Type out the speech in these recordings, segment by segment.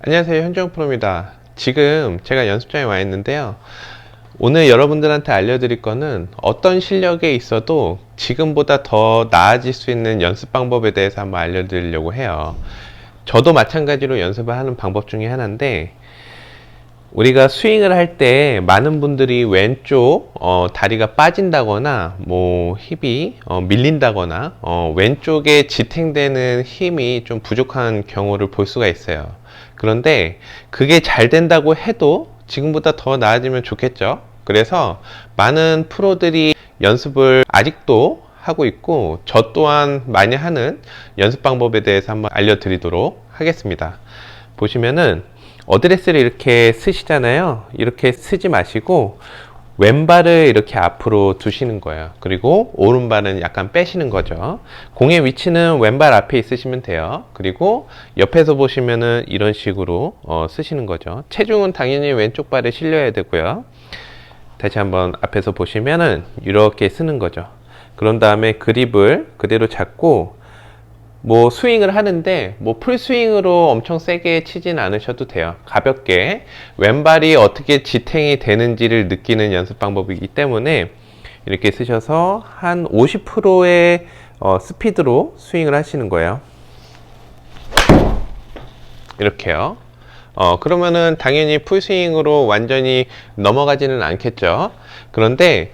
안녕하세요. 현정 프로입니다. 지금 제가 연습장에 와 있는데요. 오늘 여러분들한테 알려드릴 거는 어떤 실력에 있어도 지금보다 더 나아질 수 있는 연습 방법에 대해서 한번 알려드리려고 해요. 저도 마찬가지로 연습을 하는 방법 중에 하나인데 우리가 스윙을 할 때 많은 분들이 왼쪽 어, 다리가 빠진다거나 뭐 힙이 어, 밀린다거나 어, 왼쪽에 지탱되는 힘이 좀 부족한 경우를 볼 수가 있어요. 그런데 그게 잘 된다고 해도 지금보다 더 나아지면 좋겠죠. 그래서 많은 프로들이 연습을 아직도 하고 있고 저 또한 많이 하는 연습 방법에 대해서 한번 알려드리도록 하겠습니다. 보시면은 어드레스를 이렇게 쓰시잖아요. 이렇게 쓰지 마시고 왼발을 이렇게 앞으로 두시는 거예요. 그리고 오른발은 약간 빼시는 거죠. 공의 위치는 왼발 앞에 있으시면 돼요. 그리고 옆에서 보시면은 이런 식으로 어, 쓰시는 거죠. 체중은 당연히 왼쪽 발에 실려야 되고요. 다시 한번 앞에서 보시면은 이렇게 쓰는 거죠. 그런 다음에 그립을 그대로 잡고 뭐 스윙을 하는데 뭐 풀스윙으로 엄청 세게 치진 않으셔도 돼요. 가볍게 왼발이 어떻게 지탱이 되는지를 느끼는 연습 방법이기 때문에 이렇게 쓰셔서 한 50%의 어, 스피드로 스윙을 하시는 거예요. 이렇게요. 어, 그러면은 당연히 풀스윙으로 완전히 넘어가지는 않겠죠. 그런데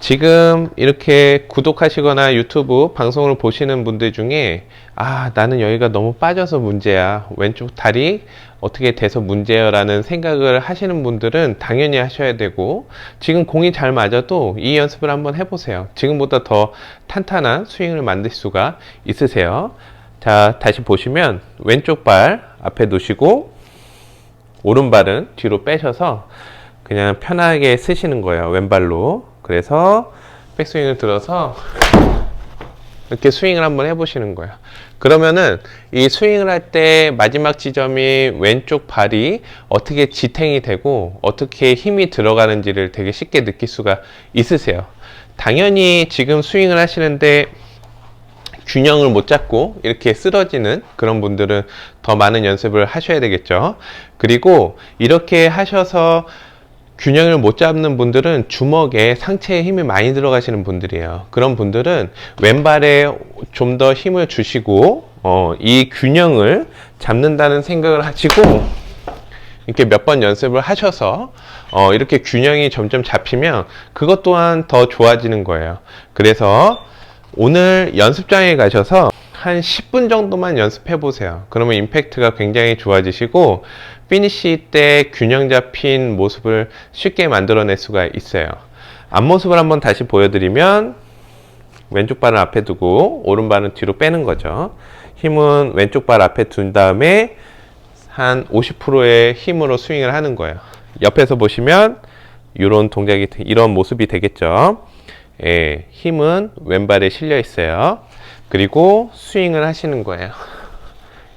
지금 이렇게 구독하시거나 유튜브 방송을 보시는 분들 중에 아 나는 여기가 너무 빠져서 문제야. 왼쪽 다리 어떻게 돼서 문제야 라는 생각을 하시는 분들은 당연히 하셔야 되고 지금 공이 잘 맞아도 이 연습을 한번 해보세요. 지금보다 더 탄탄한 스윙을 만들 수가 있으세요. 자 다시 보시면 왼쪽 발 앞에 놓으시고 오른발은 뒤로 빼셔서 그냥 편하게 쓰시는 거예요. 왼발로 그래서 백스윙을 들어서 이렇게 스윙을 한번 해보시는 거예요. 그러면은 이 스윙을 할 때 마지막 지점이 왼쪽 발이 어떻게 지탱이 되고 어떻게 힘이 들어가는지를 되게 쉽게 느낄 수가 있으세요. 당연히 지금 스윙을 하시는데 균형을 못 잡고 이렇게 쓰러지는 그런 분들은 더 많은 연습을 하셔야 되겠죠. 그리고 이렇게 하셔서 균형을 못 잡는 분들은 주먹에 상체에 힘이 많이 들어가시는 분들이에요. 그런 분들은 왼발에 좀 더 힘을 주시고 어, 이 균형을 잡는다는 생각을 하시고 이렇게 몇 번 연습을 하셔서 어, 이렇게 균형이 점점 잡히면 그것 또한 더 좋아지는 거예요. 그래서 오늘 연습장에 가셔서 한 10분 정도만 연습해 보세요. 그러면 임팩트가 굉장히 좋아지시고 피니시 때 균형 잡힌 모습을 쉽게 만들어낼 수가 있어요. 앞모습을 한번 다시 보여드리면 왼쪽 발을 앞에 두고 오른발은 뒤로 빼는 거죠. 힘은 왼쪽 발 앞에 둔 다음에 한 50%의 힘으로 스윙을 하는 거예요. 옆에서 보시면 이런 동작이 이런 모습이 되겠죠. 예, 힘은 왼발에 실려 있어요. 그리고 스윙을 하시는 거예요.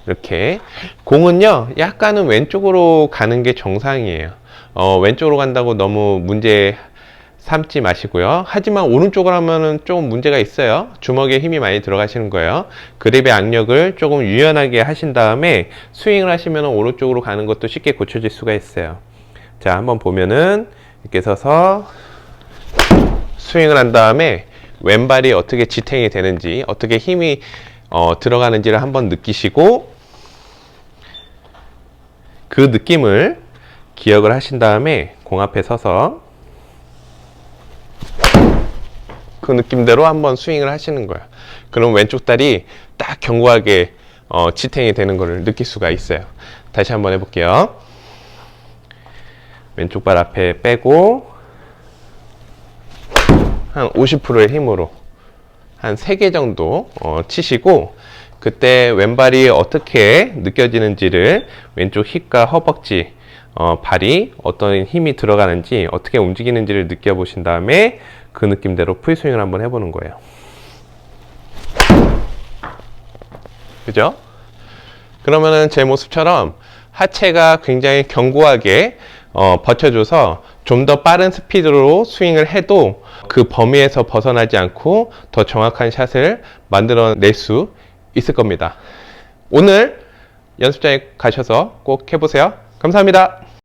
이렇게. 공은요 약간은 왼쪽으로 가는 게 정상이에요. 어, 왼쪽으로 간다고 너무 문제 삼지 마시고요. 하지만 오른쪽으로 하면은 조금 문제가 있어요. 주먹에 힘이 많이 들어가시는 거예요. 그립의 악력을 조금 유연하게 하신 다음에 스윙을 하시면 오른쪽으로 가는 것도 쉽게 고쳐질 수가 있어요. 자 한번 보면은 이렇게 서서 스윙을 한 다음에 왼발이 어떻게 지탱이 되는지 어떻게 힘이 어, 들어가는지를 한번 느끼시고 그 느낌을 기억을 하신 다음에 공 앞에 서서 그 느낌대로 한번 스윙을 하시는 거예요. 그럼 왼쪽 다리 딱 견고하게 어, 지탱이 되는 것을 느낄 수가 있어요. 다시 한번 해볼게요. 왼쪽 발 앞에 빼고 한 50%의 힘으로 한 3개 정도 어, 치시고 그때 왼발이 어떻게 느껴지는지를 왼쪽 힙과 허벅지 어, 발이 어떤 힘이 들어가는지 어떻게 움직이는지를 느껴보신 다음에 그 느낌대로 풀스윙을 한번 해보는 거예요. 그죠? 그러면은 제 모습처럼 하체가 굉장히 견고하게 어, 버텨줘서 좀 더 빠른 스피드로 스윙을 해도 그 범위에서 벗어나지 않고 더 정확한 샷을 만들어낼 수 있을 겁니다. 오늘 연습장에 가셔서 꼭 해보세요. 감사합니다.